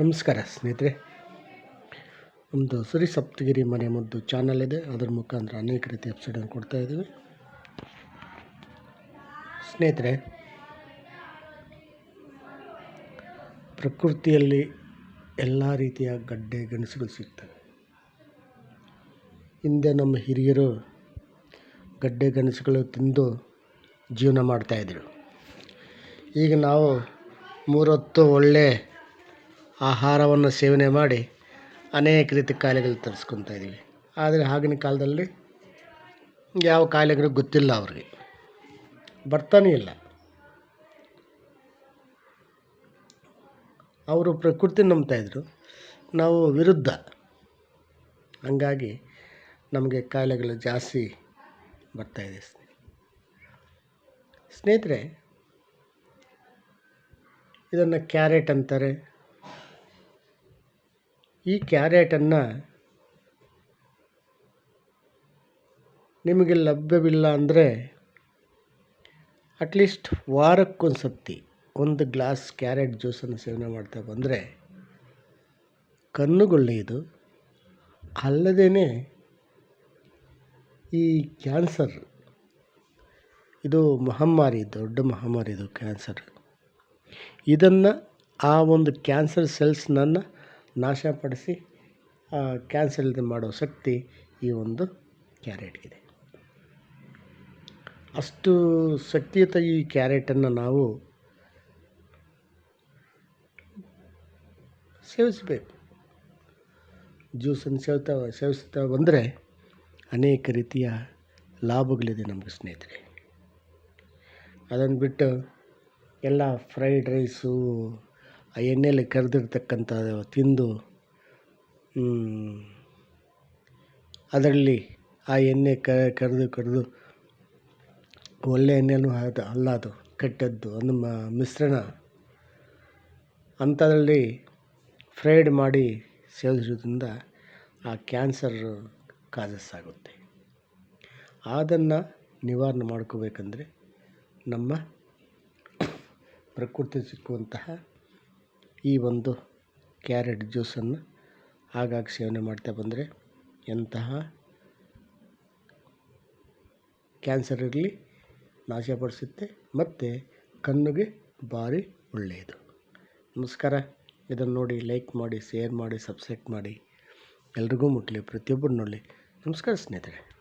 ನಮಸ್ಕಾರ ಸ್ನೇಹಿತರೆ. ನಮ್ಮದು ಸುರಿ ಸಪ್ತಗಿರಿ ಮನೆ ಮುದ್ದು ಚಾನಲ್ ಇದೆ. ಅದರ ಮುಖಾಂತರ ಅನೇಕ ರೀತಿಯ ಎಪಿಸೋಡನ್ನು ಕೊಡ್ತಾ ಇದ್ದೀವಿ. ಸ್ನೇಹಿತರೆ, ಪ್ರಕೃತಿಯಲ್ಲಿ ಎಲ್ಲ ರೀತಿಯ ಗಡ್ಡೆ ಗೆಣಸುಗಳು ಸಿಗ್ತವೆ. ಹಿಂದೆ ನಮ್ಮ ಹಿರಿಯರು ಗಡ್ಡೆ ಗೆಣಸುಗಳು ತಿಂದು ಜೀವನ ಮಾಡ್ತಾಯಿದ್ರು ಈಗ ನಾವು ಮೂರೊತ್ತು ಒಳ್ಳೆ ಆಹಾರವನ್ನು ಸೇವನೆ ಮಾಡಿ ಅನೇಕ ರೀತಿ ಕಾಯಿಲೆಗಳು ತರಿಸ್ಕೊತಾ ಇದ್ದೀವಿ. ಆದರೆ ಆಗಿನ ಕಾಲದಲ್ಲಿ ಯಾವ ಕಾಯಿಲೆಗಳು ಗೊತ್ತಿಲ್ಲ ಅವ್ರಿಗೆ. ಬರ್ತಾನೆ ಇಲ್ಲ. ಅವರು ಪ್ರಕೃತಿ ನಂಬ್ತಾಯಿದ್ರು ನಾವು ವಿರುದ್ಧ. ಹಂಗಾಗಿ ನಮಗೆ ಕಾಯಿಲೆಗಳು ಜಾಸ್ತಿ ಬರ್ತಾಯಿದೆ ಸ್ನೇಹಿತರೆ, ಇದನ್ನು ಕ್ಯಾರೆಟ್ ಅಂತಾರೆ. ಈ ಕ್ಯಾರೆಟನ್ನು ನಿಮಗೆ ಲಭ್ಯವಿಲ್ಲ ಅಂದರೆ ಅಟ್ಲೀಸ್ಟ್ ವಾರಕ್ಕೊಂದು ಸತಿ ಒಂದು ಗ್ಲಾಸ್ ಕ್ಯಾರೆಟ್ ಜ್ಯೂಸನ್ನು ಸೇವನೆ ಮಾಡ್ತಾ ಬಂದರೆ ಕಣ್ಣುಗೊಳ್ಳೆಯದು. ಅಲ್ಲದೇ ಈ ಕ್ಯಾನ್ಸರ್, ಇದು ಮಹಮ್ಮಾರಿ ದೊಡ್ಡ ಮಹಮ್ಮಾರಿ ಇದು ಕ್ಯಾನ್ಸರ್. ಇದನ್ನು ಆ ಒಂದು ಕ್ಯಾನ್ಸರ್ ಸೆಲ್ಸ್ನನ್ನು ನಾಶಪಡಿಸಿ ಕ್ಯಾನ್ಸಲ್ ಮಾಡೋ ಶಕ್ತಿ ಈ ಒಂದು ಕ್ಯಾರೆಟ್ಗಿದೆ ಅಷ್ಟು ಶಕ್ತಿಯುತ ಈ ಕ್ಯಾರೆಟನ್ನು ನಾವು ಸೇವಿಸಬೇಕು. ಜ್ಯೂಸನ್ನು ಸೇವ್ತಾ, ಸೇವಿಸ್ತಾ ಬಂದರೆ ಅನೇಕ ರೀತಿಯ ಲಾಭಗಳಿದೆ ನಮಗೆ ಸ್ನೇಹಿತರೆ. ಅದನ್ನು ಬಿಟ್ಟು ಎಲ್ಲ ಫ್ರೈಡ್ ರೈಸು ಆ ಎಣ್ಣೆಯಲ್ಲಿ ಕರೆದಿರ್ತಕ್ಕಂಥ ತಿಂದು ಅದರಲ್ಲಿ ಆ ಎಣ್ಣೆ ಕರೆದು ಕರೆದು ಒಳ್ಳೆ ಎಣ್ಣೆಯೂ ಅದು ಅಲ್ಲ ಅದು, ಕೆಟ್ಟದ್ದು, ಒಂದು ಮಿಶ್ರಣ ಅಂಥದ್ರಲ್ಲಿ ಫ್ರೈಡ್ ಮಾಡಿ ಸೇವಿಸೋದ್ರಿಂದ ಆ ಕ್ಯಾನ್ಸರ್ ಕಾಜಸ್ ಆಗುತ್ತೆ. ಅದನ್ನು ನಿವಾರಣೆ ಮಾಡ್ಕೋಬೇಕಂದ್ರೆ ನಮ್ಮ ಪ್ರಕೃತಿ ಸಿಕ್ಕುವಂತಹ ಈ ಒಂದು ಕ್ಯಾರೆಟ್ ಜ್ಯೂಸನ್ನು ಆಗಾಗ ಸೇವನೆ ಮಾಡ್ತಾ ಬಂದರೆ ಎಂತಹ ಕ್ಯಾನ್ಸರ್ ಇರಲಿ ನಾಶಪಡಿಸುತ್ತೆ ಮತ್ತು ಕಣ್ಣಿಗೆ ಭಾರಿ ಒಳ್ಳೆಯದು. ನಮಸ್ಕಾರ. ಇದನ್ನು ನೋಡಿ ಲೈಕ್ ಮಾಡಿ, ಶೇರ್ ಮಾಡಿ, ಸಬ್ಸ್ಕ್ರೈಬ್ ಮಾಡಿ. ಎಲ್ರಿಗೂ ಮುಟ್ಟಲಿ ಪ್ರತಿಯೊಬ್ಬರು ನೋಡಲಿ ನಮಸ್ಕಾರ ಸ್ನೇಹಿತರೆ.